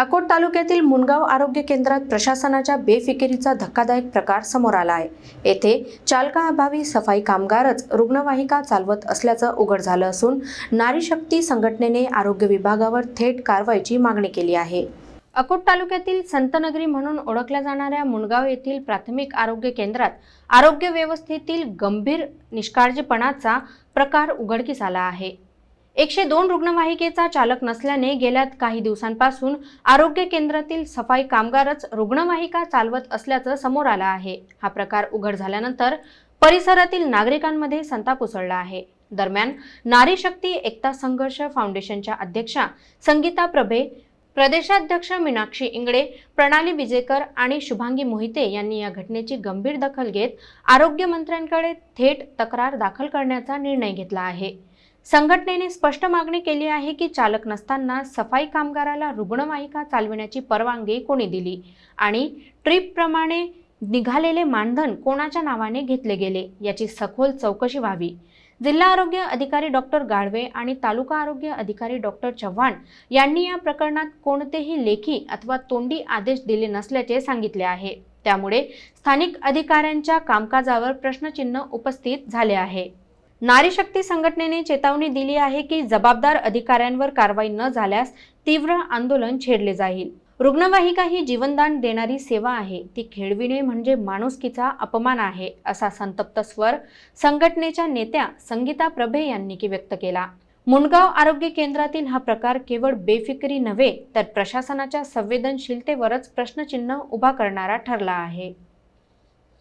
अकोट तालुक्यातील मुनगाव आरोग्य केंद्रात प्रशासनाच्या बेफिकिरीचा धक्कादायक प्रकार समोर आला आहे. येथे चालकाअभावी सफाई कामगारच रुग्णवाहिका चालवत असल्याचं उघड झालं असून नारी शक्ती संघटनेने आरोग्य विभागावर थेट कारवाईची मागणी केली आहे. अकोट तालुक्यातील संतनगरी म्हणून ओळखल्या जाणाऱ्या मुनगाव येथील प्राथमिक आरोग्य केंद्रात आरोग्य व्यवस्थेतील गंभीर निष्काळजीपणाचा प्रकार उघडकीस आला आहे. एकशे दोन रुग्णवाहिकेचा चालक नसल्याने गेल्या काही दिवसांपासून आरोग्य केंद्रातील सफाई कामगारच रुग्णवाहिका चालवत असल्याचं समोर आलं आहे. हा प्रकार उघड झाल्यानंतर परिसरातील नागरिकांमध्ये संताप उसळला आहे. दरम्यान नारी शक्ती एकता संघर्ष फाउंडेशनच्या अध्यक्षा संगीता प्रभे प्रदेशाध्यक्ष मीनाक्षी इंगडे प्रणाली विजेकर आणि शुभांगी मोहिते यांनी या घटनेची गंभीर दखल घेत आरोग्यमंत्र्यांकडे थेट तक्रार दाखल करण्याचा निर्णय घेतला आहे. संघटनेने स्पष्ट मागणी केली आहे की चालक नसताना सफाई कामगाराला रुग्णवाहिका चालविण्याची परवानगी कोणी दिली आणि ट्रीपप्रमाणे निघालेले मानधन कोणाच्या नावाने घेतले गेले याची सखोल चौकशी व्हावी. जिल्हा आरोग्य अधिकारी डॉक्टर गाढवे आणि तालुका आरोग्य अधिकारी डॉक्टर चव्हाण यांनी या प्रकरणात कोणतेही लेखी अथवा तोंडी आदेश दिले नसल्याचे सांगितले आहे. त्यामुळे स्थानिक अधिकाऱ्यांच्या कामकाजावर प्रश्नचिन्ह उपस्थित झाले आहे. नारी शक्ती संघटनेने चेतावणी दिली आहे की जबाबदार अधिकाऱ्यांवर कारवाई न झाल्यास तीव्र आंदोलन छेडले जाईल. रुग्णवाहिका ही जीवनदान देणारी सेवा आहे. ती खेळविणे म्हणजे माणुसकीचा अपमान आहे असा संतप्त स्वर संघटनेच्या नेत्या संगीता प्रभे यांनी की व्यक्त केला. मुंडगाव आरोग्य केंद्रातील हा प्रकार केवळ बेफिकरी नव्हे तर प्रशासनाच्या संवेदनशीलतेवरच प्रश्नचिन्ह उभा करणारा ठरला आहे.